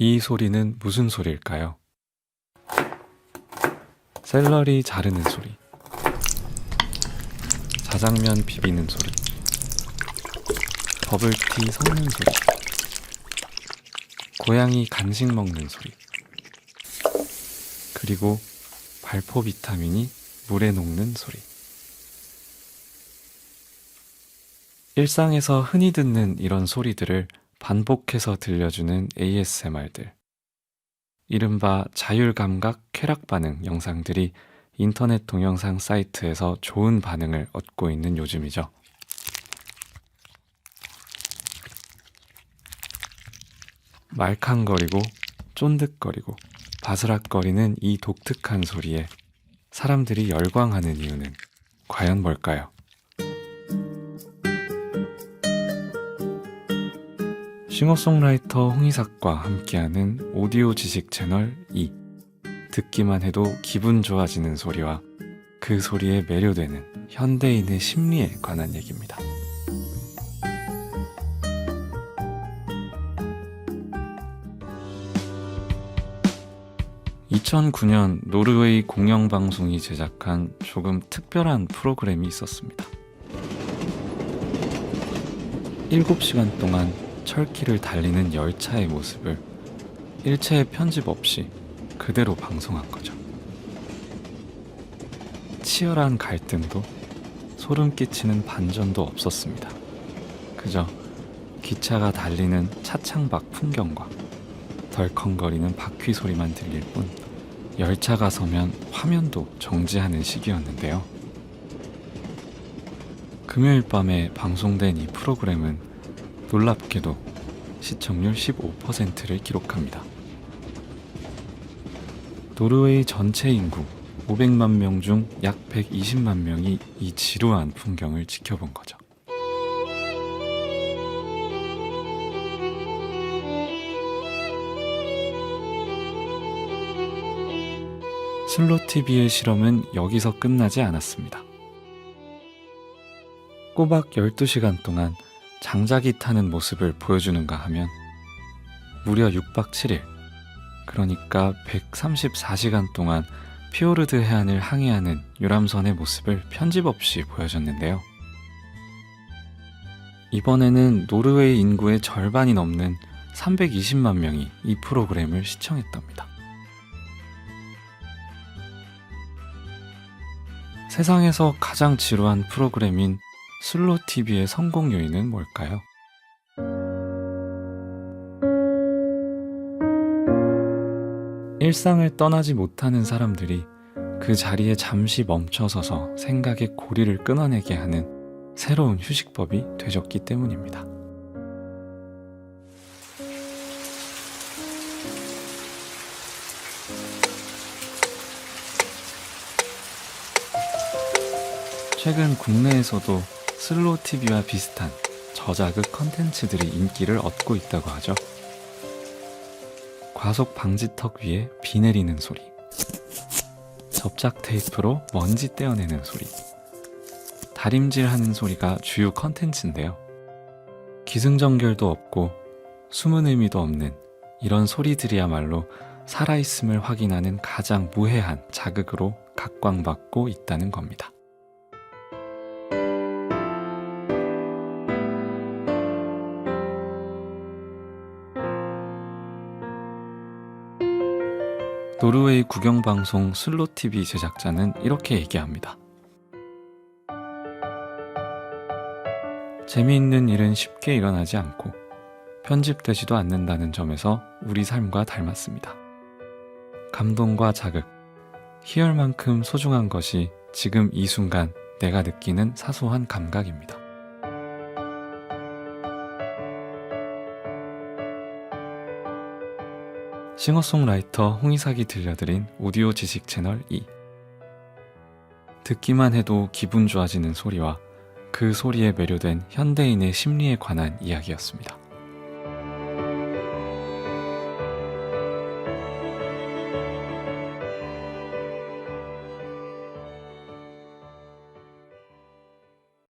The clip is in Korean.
이 소리는 무슨 소리일까요? 샐러리 자르는 소리, 자장면 비비는 소리, 버블티 섞는 소리, 고양이 간식 먹는 소리, 그리고 발포 비타민이 물에 녹는 소리. 일상에서 흔히 듣는 이런 소리들을 반복해서 들려주는 ASMR들. 이른바 자율감각 쾌락 반응 영상들이 인터넷 동영상 사이트에서 좋은 반응을 얻고 있는 요즘이죠. 말캉거리고 쫀득거리고 바스락거리는 이 독특한 소리에 사람들이 열광하는 이유는 과연 뭘까요? 싱어송라이터 홍이삭과 함께하는 오디오 지식 채널 2 듣기만 해도 기분 좋아지는 소리와 그 소리에 매료되는 현대인의 심리에 관한 얘기입니다. 2009년 노르웨이 공영방송이 제작한 조금 특별한 프로그램이 있었습니다. 7시간 동안 철길을 달리는 열차의 모습을 일체의 편집 없이 그대로 방송한 거죠. 치열한 갈등도 소름 끼치는 반전도 없었습니다. 그저 기차가 달리는 차창밖 풍경과 덜컹거리는 바퀴 소리만 들릴 뿐 열차가 서면 화면도 정지하는 시기였는데요. 금요일 밤에 방송된 이 프로그램은 놀랍게도 시청률 15%를 기록합니다. 노르웨이 전체 인구 500만 명 중 약 120만 명이 이 지루한 풍경을 지켜본 거죠. 슬로TV의 실험은 여기서 끝나지 않았습니다. 꼬박 12시간 동안 장작이 타는 모습을 보여주는가 하면 무려 6박 7일, 그러니까 134시간 동안 피오르드 해안을 항해하는 유람선의 모습을 편집 없이 보여줬는데요. 이번에는 노르웨이 인구의 절반이 넘는 320만 명이 이 프로그램을 시청했답니다. 세상에서 가장 지루한 프로그램인 슬로 TV의 성공 요인은 뭘까요? 일상을 떠나지 못하는 사람들이 그 자리에 잠시 멈춰서서 생각의 고리를 끊어내게 하는 새로운 휴식법이 되졌기 때문입니다. 최근 국내에서도 슬로우 TV와 비슷한 저자극 컨텐츠들이 인기를 얻고 있다고 하죠. 과속 방지턱 위에 비 내리는 소리, 접착 테이프로 먼지 떼어내는 소리, 다림질 하는 소리가 주요 컨텐츠인데요. 기승전결도 없고 숨은 의미도 없는 이런 소리들이야말로 살아있음을 확인하는 가장 무해한 자극으로 각광받고 있다는 겁니다. 노르웨이 국영방송 슬로TV 제작자는 이렇게 얘기합니다. 재미있는 일은 쉽게 일어나지 않고 편집되지도 않는다는 점에서 우리 삶과 닮았습니다. 감동과 자극, 희열만큼 소중한 것이 지금 이 순간 내가 느끼는 사소한 감각입니다. 싱어송라이터 홍이삭이 들려드린 오디오 지식 채널 2 듣기만 해도 기분 좋아지는 소리와 그 소리에 매료된 현대인의 심리에 관한 이야기였습니다.